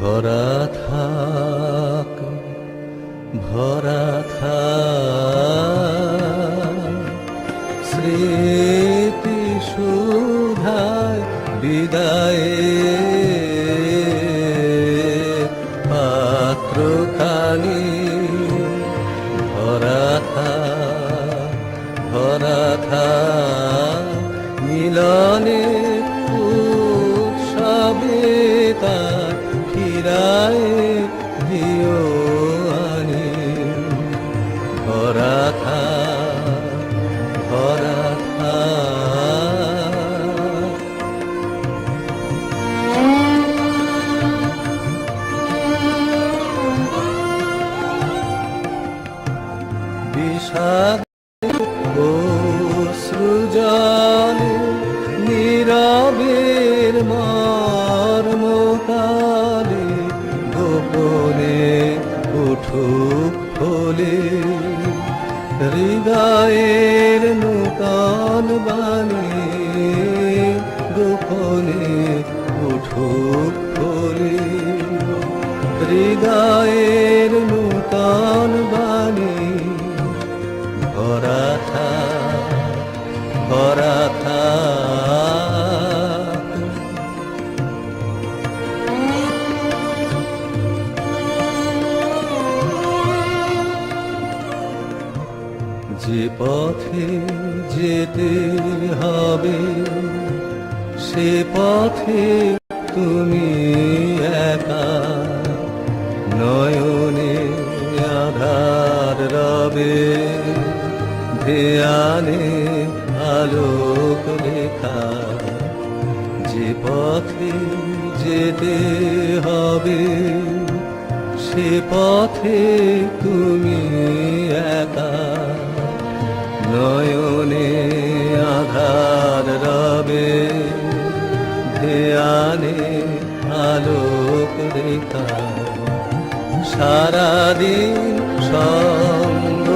ভরা থাক ভরা থাক। স্মৃতি সুধায় বিদায়ে পাত্রখানি ভরা থাক ভরা থাক। মিলনে উৎসবে ফিরায় দিও বিষাদ সৃজনে গোপনে উঠুক ফলে, হৃদয়ের নূতন বাণী গোপনে উঠুক ফলে, হৃদয়ের নূতন বাণী ভরা থাক, ভরা পথে যেতে হবে, সে পথে তুমি একা। নয়নে আধার রবে, ধ্যানে আলোক লেখা। যে পথে যেতে হবে, সে পথে তুমি রবে ধ্যানে আলোক রেখা। সারাদিন সঙ্গপানে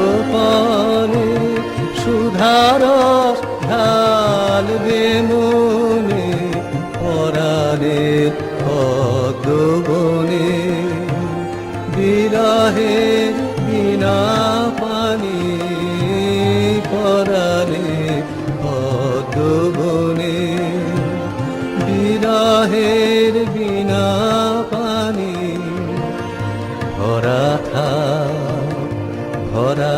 সুধার ঢালবে। ভরা